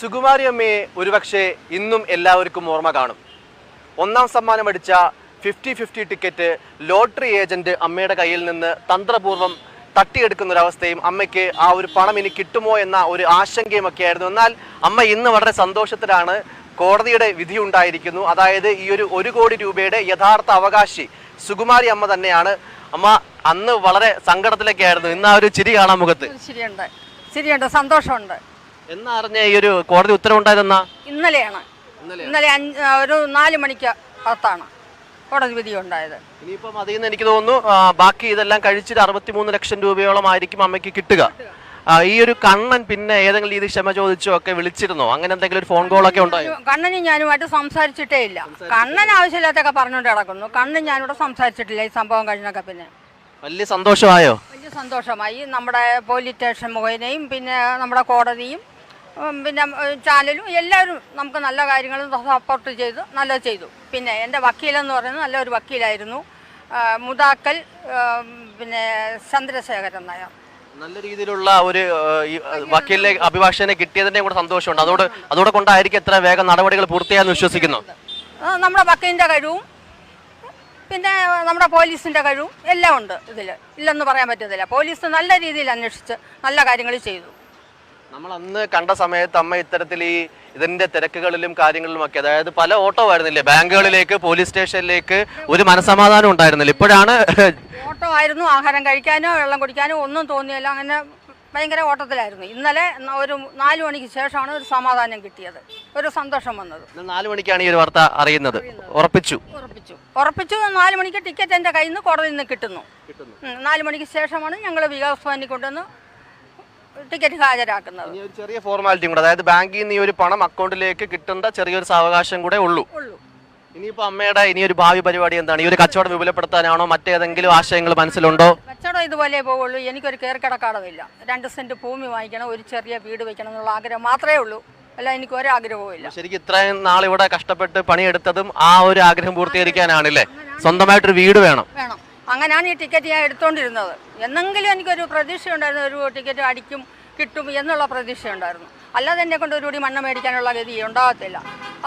സുകുമാരി അമ്മയെ ഒരുപക്ഷെ ഇന്നും എല്ലാവർക്കും ഓർമ്മ കാണും. ഒന്നാം സമ്മാനം അടിച്ച fifty fifty ticket lottery agent അമ്മയുടെ കയ്യിൽ നിന്ന് തന്ത്രപൂർവം തട്ടിയെടുക്കുന്ന ഒരവസ്ഥയും അമ്മയ്ക്ക് ആ ഒരു പണം ഇനി കിട്ടുമോ എന്ന ഒരു ആശങ്കയും ഒക്കെ ആയിരുന്നു എന്നാൽ അമ്മ ഇന്ന് വളരെ സന്തോഷത്തിലാണ് കോടതിയുടെ വിധി ഉണ്ടായിരിക്കുന്നു. അതായത് ഈ ഒരു ഒരു കോടി രൂപയുടെ യഥാർത്ഥ അവകാശി സുകുമാരി അമ്മ തന്നെയാണ്. അമ്മ അന്ന് വളരെ സങ്കടത്തിലൊക്കെ ആയിരുന്നു ഇന്ന് ആ ഒരു ചിരി കാണാൻ മുഖത്ത്. ശരിയുണ്ട് ശരിയുണ്ട് സന്തോഷമുണ്ട്. എന്നാ അറിഞ്ഞ ഈ ഒരു കോടതി ഉത്തരവുണ്ടായതെന്നാ? ഇന്നലെയാണ്. ഇന്നലെ അഞ്ച് ഒരു നാല് മണിക്ക് അകത്താണ് കോടതി വിധി ഉണ്ടായത്. ഇനിയിപ്പം അതിൽ നിന്ന് എനിക്ക് തോന്നുന്നു ആ, ബാക്കി ഇതെല്ലാം കഴിച്ചിട്ട് അറുപത്തിമൂന്ന് ലക്ഷം രൂപയോളം ആയിരിക്കും അമ്മയ്ക്ക് കിട്ടുക. ആ, ഈ ഒരു കണ്ണൻ പിന്നെ ഏതെങ്കിലും രീതി ക്ഷമ ചോദിച്ചോ ഒക്കെ വിളിച്ചിരുന്നോ? അങ്ങനെ എന്തെങ്കിലും ഒരു ഫോൺ കോൾ ഒക്കെ ഉണ്ടായോ? കണ്ണനും ഞാനുമായിട്ട് സംസാരിച്ചിട്ടേ ഇല്ല. കണ്ണൻ ആവശ്യമില്ലാത്തൊക്കെ പറഞ്ഞുകൊണ്ട് കിടക്കുന്നു കണ്ണൻ ഞാനിവിടെ സംസാരിച്ചിട്ടില്ല ഈ സംഭവം കഴിഞ്ഞൊക്കെ പിന്നെ. വലിയ സന്തോഷമായോ? വലിയ സന്തോഷമായി. നമ്മുടെ പോലീസ് സ്റ്റേഷൻ മുഖേനയും പിന്നെ നമ്മുടെ കോടതിയും പിന്നെ ചാനലും എല്ലാവരും നമുക്ക് നല്ല കാര്യങ്ങളും സപ്പോർട്ട് ചെയ്തു നല്ല ചെയ്തു. പിന്നെ എന്റെ വക്കീലെന്ന് പറയുന്നത് നല്ലൊരു വക്കീലായിരുന്നു. മുതാക്കൽ പിന്നെ ചന്ദ്രശേഖരൻ നായർ. നല്ല രീതിയിലുള്ള ഒരു വക്കീലിലെ വക്കീലിനെ അഭിഭാഷകനെ കിട്ടിയതിന്റെ കൂടെ സന്തോഷമുണ്ട്. അതോട് അതോടെ കൊണ്ടായിരിക്കും എത്ര വേഗം നടപടികൾ പൂർത്തിയായെന്ന് വിശ്വസിക്കുന്നു. നമ്മുടെ വക്കീലിന്റെ കഴിവും പിന്നെ നമ്മുടെ പോലീസിന്റെ കഴിവും എല്ലാം ഉണ്ട് ഇതിൽ ഇല്ലെന്ന് പറയാൻ പറ്റത്തില്ല. പോലീസ് നല്ല രീതിയിൽ അന്വേഷിച്ച് നല്ല കാര്യങ്ങൾ ചെയ്തു. നമ്മൾ അന്ന് കണ്ട സമയത്ത് അമ്മ ഇത്തരത്തിൽ ഈ ഇതിന്റെ തിരക്കുകളിലും കാര്യങ്ങളിലും ഒക്കെ അതായത് പല ഓട്ടോ ആയിരുന്നില്ലേ ബാങ്കുകളിലേക്ക് പോലീസ് സ്റ്റേഷനിലേക്ക് ഒരു മനസമാധാനം ഉണ്ടായിരുന്നില്ല. ഇപ്പോഴാണ് ഓട്ടോ ആയിരുന്നു ആഹാരം കഴിക്കാനോ വെള്ളം കുടിക്കാനോ ഒന്നും തോന്നിയില്ല. അങ്ങനെ ഭയങ്കര ഓട്ടത്തിലായിരുന്നു. ഇന്നലെ ഒരു നാലു മണിക്ക് ശേഷമാണ് ഒരു സമാധാനം കിട്ടിയത്. ഒരു സന്തോഷം വന്നത്. നാലു മണിക്കാണ് ഈ ഒരു വാർത്ത അറിയുന്നത്. ഉറപ്പിച്ചു. ഉറപ്പിച്ചു. ഉറപ്പിച്ചു. നാലു മണിക്ക് ടിക്കറ്റ് എന്റെ കയ്യിൽ നിന്ന് കോടതിയിൽ നിന്ന് കിട്ടുന്നു. നാലു നാല് മണിക്ക് ശേഷമാണ് ഞങ്ങൾ വികാസ് ഭവനിൽ കൊണ്ടുവന്ന് ടിക്കറ്റ് ഹാജരാക്കുന്നത്. ഇനി ഒരു ചെറിയ ഫോർമാലിറ്റിയും കൂടെ അതായത് ബാങ്കിൽ നിന്ന് ഈ ഒരു പണം അക്കൗണ്ടിലേക്ക് കിട്ടേണ്ട ചെറിയൊരു സാവകാശം കൂടെ ഉള്ളൂ. ഉള്ളൂ. ഇനിയിപ്പോ അമ്മയുടെ ഇനി ഒരു ഭാവി പരിപാടി എന്താണ്? ഈ ഒരു കച്ചവടം വിപുലപ്പെടുത്താനാണോ മറ്റേതെങ്കിലും ആശയങ്ങൾ മനസ്സിലുണ്ടോ? കച്ചവടം ഇതുപോലെ പോവുള്ളൂ. എനിക്കൊരു കയറിക്കിടക്കാടമില്ല രണ്ട് സെന്റ് ഭൂമി വാങ്ങിക്കണം ഒരു ചെറിയ വീട് വെക്കണം എന്നുള്ള ആഗ്രഹം മാത്രമേ ഉള്ളൂ. അല്ല എനിക്ക് ഒരാഗ്രഹവും ഇല്ല. ശരിക്കും ഇത്രയും നാൾ ഇവിടെ കഷ്ടപ്പെട്ട് പണിയെടുത്തതും ആ ഒരു ആഗ്രഹം പൂർത്തീകരിക്കാനാണല്ലേ സ്വന്തമായിട്ടൊരു വീട് വേണം. വേണം. അങ്ങനെയാണ് ഈ ടിക്കറ്റ് ഞാൻ എടുത്തുകൊണ്ടിരുന്നത് എന്നെങ്കിലും എനിക്കൊരു പ്രതീക്ഷ ഉണ്ടായിരുന്നു ഒരു ടിക്കറ്റ് അടിക്കും കിട്ടും എന്നുള്ള പ്രതീക്ഷ ഉണ്ടായിരുന്നു അല്ലാതെ എന്നെ കൊണ്ട് ഒരുപടി മണ്ണ് മേടിക്കാനുള്ള ഗതി ഉണ്ടാകത്തില്ല.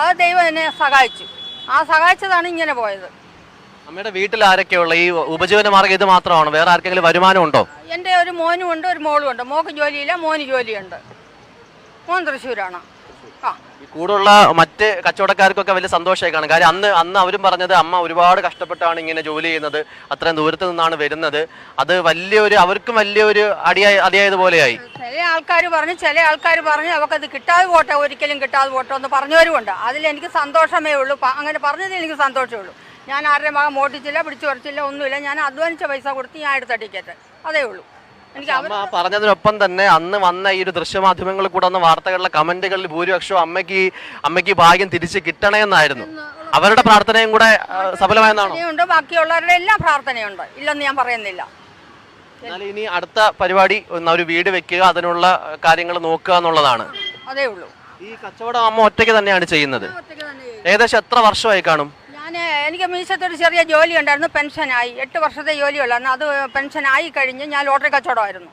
അത് ദൈവം എന്നെ സഹായിച്ചു. ആ സഹായിച്ചതാണ് ഇങ്ങനെ പോയത്. അമ്മയുടെ വീട്ടിൽ ആരൊക്കെയുള്ള? ഈ ഉപജീവന മാർഗം ഇത് മാത്രമാണ്? വേറെ ആർക്കെങ്കിലും വരുമാനം ഉണ്ടോ? എന്റെ ഒരു മോനും ഉണ്ട് ഒരു മോളും ഉണ്ട്. മോക്ക് ജോലിയില്ല മോന് ജോലിയുണ്ട്. മോൻ തൃശ്ശൂരാണ്. ഈ കൂടുള്ള മറ്റ് കച്ചവടക്കാർക്കൊക്കെ വലിയ സന്തോഷമായി കാണും കാര്യം അന്ന് അന്ന് അവരും പറഞ്ഞത് അമ്മ ഒരുപാട് കഷ്ടപ്പെട്ടാണ് ഇങ്ങനെ ജോലി ചെയ്യുന്നത്. അത്രയും ദൂരത്ത് നിന്നാണ് വരുന്നത്. അത് വലിയൊരു അവർക്കും വലിയൊരു അടിയായി അടിയായതുപോലെയായി ചില ആൾക്കാർ പറഞ്ഞു ചില ആൾക്കാർ പറഞ്ഞു അവക്കത് കിട്ടാതെ പോട്ടെ ഒരിക്കലും കിട്ടാതെ പോട്ടെ എന്ന് പറഞ്ഞവരുമുണ്ട്. അതിൽ എനിക്ക് സന്തോഷമേ ഉള്ളൂ. അങ്ങനെ പറഞ്ഞതിൽ എനിക്ക് സന്തോഷമേ ഉള്ളൂ. ഞാൻ ആരുടെ ഭാഗം മോട്ടിച്ചില്ല പിടിച്ചു കുറച്ചില്ല ഒന്നുമില്ല. ഞാൻ അധ്വാനിച്ച പൈസ കൊടുത്ത് ഞാൻ എടുത്ത ടിക്കറ്റ് അതേ ഉള്ളൂ. അമ്മ പറഞ്ഞതിനൊപ്പം തന്നെ അന്ന് വന്ന ഈ ഒരു ദൃശ്യമാധ്യമങ്ങളിൽ കൂടെ വന്ന വാർത്തകളിലെ കമന്റുകളിൽ ഭൂരിപക്ഷവും അമ്മയ്ക്ക് അമ്മയ്ക്ക് ഭാഗ്യം തിരിച്ച് കിട്ടണമെന്നായിരുന്നു അവരുടെ പ്രാർത്ഥനയും കൂടെ സഫലമായെന്നാണോ? ബാക്കിയുള്ളവരുടെ എല്ലാം പ്രാർത്ഥനയുണ്ട്. ഇല്ലെന്ന് ഞാൻ പറയുന്നില്ല. എന്നാൽ ഇനി അടുത്ത പരിപാടി ഒരു വീട് വെക്കുക അതിനുള്ള കാര്യങ്ങൾ നോക്കുക എന്നുള്ളതാണ്. അതേ ഉള്ളൂ. ഈ കച്ചവടം അമ്മ ഒറ്റയ്ക്ക് തന്നെയാണ് ചെയ്യുന്നത്. ഏകദേശം എത്ര വർഷമായി കാണും? ഞാൻ എനിക്ക് മീശത്തൊരു ചെറിയ ജോലി ഉണ്ടായിരുന്നു പെൻഷനായി. എട്ട് വർഷത്തെ ജോലിയുള്ളായിരുന്നു അത് പെൻഷനായി കഴിഞ്ഞ് ഞാൻ ലോട്ടറി കച്ചവടമായിരുന്നു.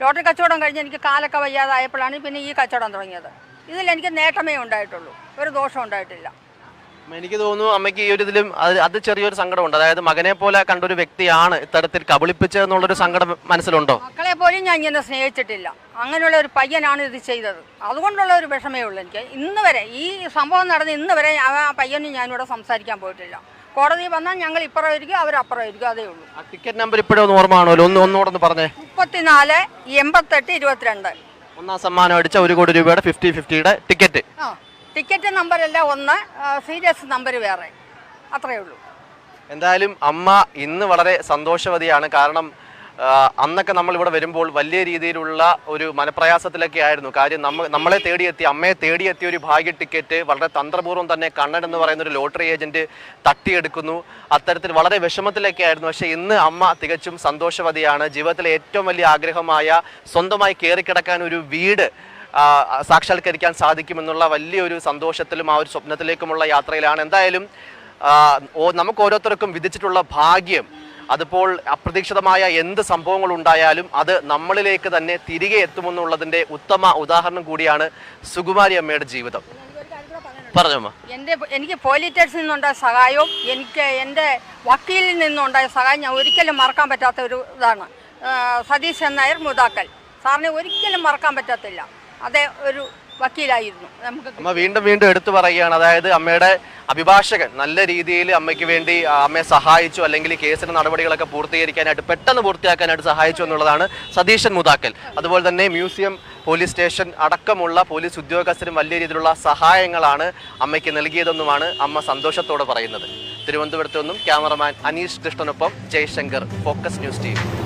ലോട്ടറി കച്ചവടം കഴിഞ്ഞ് എനിക്ക് കാലൊക്കെ വയ്യാതായപ്പോഴാണ് പിന്നെ ഈ കച്ചവടം തുടങ്ങിയത്. ഇതിലെനിക്ക് നേട്ടമേ ഉണ്ടായിട്ടുള്ളൂ. ഒരു ദോഷം ഉണ്ടായിട്ടില്ല. എനിക്ക് തോന്നുന്നു അമ്മയ്ക്ക് ഈ ഒരു ഇതിലും അത് അത് ചെറിയൊരു സങ്കടമുണ്ട്. അതായത് മകനെ പോലെ കണ്ടൊരു വ്യക്തിയാണ് ഇത്തരത്തിൽ കബളിപ്പിച്ചതെന്നുള്ളൊരു സങ്കടം മനസ്സിലുണ്ടോ? മക്കളെ പോലും ഞാൻ ഇങ്ങനെ സ്നേഹിച്ചിട്ടില്ല. അങ്ങനെയുള്ള ഒരു പയ്യനാണ് ഇത് ചെയ്തത്. അതുകൊണ്ടുള്ള ഒരു വിഷമേ ഉള്ളൂ എനിക്ക്. ഇന്ന് വരെ ഈ സംഭവം നടന്ന് ഇന്ന് വരെ ആ പയ്യനും ഞാനിവിടെ സംസാരിക്കാൻ പോയിട്ടില്ല. കോടതി വന്നാൽ ഞങ്ങൾ ഇപ്പുറം ഇരിക്കും അവരപ്പുറം ഇരിക്കും അതേ ഉള്ളൂ. ടിക്കറ്റ് നമ്പർ ഇപ്പോഴും ഓർമ്മയാണല്ലോ. ഒന്ന് ഒന്നുകൂടെ ഒന്ന് പറഞ്ഞേ. മുപ്പത്തിനാല് എൺപത്തെട്ട് ഇരുപത്തിരണ്ട്. ഒന്നാം സമ്മാനം അടിച്ച ഒരു കോടി രൂപയുടെ ഫിഫ്റ്റി ഫിഫ്റ്റിയുടെ ടിക്കറ്റ് ആ. ടിക്കറ്റ് നമ്പർ അല്ല ഒന്ന് സീരിയസ് നമ്പർ വേറെ. അത്രയേ ഉള്ളൂ. എന്തായാലും അമ്മ ഇന്ന് വളരെ സന്തോഷവതിയാണ്. കാരണം അന്നൊക്കെ നമ്മൾ ഇവിടെ വരുമ്പോൾ വലിയ രീതിയിലുള്ള ഒരു മനപ്രയാസത്തിലൊക്കെ ആയിരുന്നു. കാര്യം നമ്മ നമ്മളെ തേടിയെത്തി അമ്മയെ തേടിയെത്തിയ ഒരു ഭാഗ്യ ടിക്കറ്റ് വളരെ തന്ത്രപൂർവം തന്നെ കണ്ണൻ എന്ന് പറയുന്ന ഒരു ലോട്ടറി ഏജന്റ് തട്ടിയെടുക്കുന്നു. അത്തരത്തിൽ വളരെ വിഷമത്തിലൊക്കെ ആയിരുന്നു. പക്ഷേ ഇന്ന് അമ്മ തികച്ചും സന്തോഷവതിയാണ്. ജീവിതത്തിലെ ഏറ്റവും വലിയ ആഗ്രഹമായ സ്വന്തമായി കയറിക്കിടക്കാൻ ഒരു വീട് സാക്ഷാത്കരിക്കാൻ സാധിക്കുമെന്നുള്ള വലിയൊരു സന്തോഷത്തിലും ആ ഒരു സ്വപ്നത്തിലേക്കുമുള്ള യാത്രയിലാണ്. എന്തായാലും നമുക്ക് ഓരോരുത്തർക്കും വിധിച്ചിട്ടുള്ള ഭാഗ്യം അതിപ്പോൾ അപ്രതീക്ഷിതമായ എന്ത് സംഭവങ്ങൾ ഉണ്ടായാലും അത് നമ്മളിലേക്ക് തന്നെ തിരികെ എത്തുമെന്നുള്ളതിന്റെ ഉത്തമ ഉദാഹരണം കൂടിയാണ് സുകുമാരി അമ്മയുടെ ജീവിതം. പറഞ്ഞമ്മ എന്റെ എനിക്ക് പോലീറ്റേഴ്സിൽ നിന്നുണ്ടായ സഹായവും എനിക്ക് എന്റെ വക്കീലിൽ നിന്നുണ്ടായ സഹായം ഞാൻ ഒരിക്കലും മറക്കാൻ പറ്റാത്ത ഒരു ഇതാണ്. സതീശൻ നായർ മുതാക്കൽ. സാറിനെ ഒരിക്കലും മറക്കാൻ പറ്റത്തില്ല. അതേ ഒരു വക്കീലായിരുന്നു. നമുക്ക് വീണ്ടും വീണ്ടും എടുത്തു പറയുകയാണ്. അതായത് അമ്മയുടെ അഭിഭാഷകൻ നല്ല രീതിയിൽ അമ്മയ്ക്ക് വേണ്ടി അമ്മയെ സഹായിച്ചു അല്ലെങ്കിൽ കേസിന്റെ നടപടികളൊക്കെ പൂർത്തീകരിക്കാനായിട്ട് പെട്ടെന്ന് പൂർത്തിയാക്കാനായിട്ട് സഹായിച്ചു എന്നുള്ളതാണ് സതീശൻ മുതാക്കൽ. അതുപോലെ തന്നെ മ്യൂസിയം പോലീസ് സ്റ്റേഷൻ അടക്കമുള്ള പോലീസ് ഉദ്യോഗസ്ഥരും വലിയ രീതിയിലുള്ള സഹായങ്ങളാണ് അമ്മയ്ക്ക് നൽകിയതെന്നുമാണ് അമ്മ സന്തോഷത്തോടെ പറയുന്നത്. തിരുവനന്തപുരത്തു നിന്നും ക്യാമറമാൻ അനീഷ് കൃഷ്ണനൊപ്പം ജയശങ്കർ ഫോക്കസ് ന്യൂസ് ടീം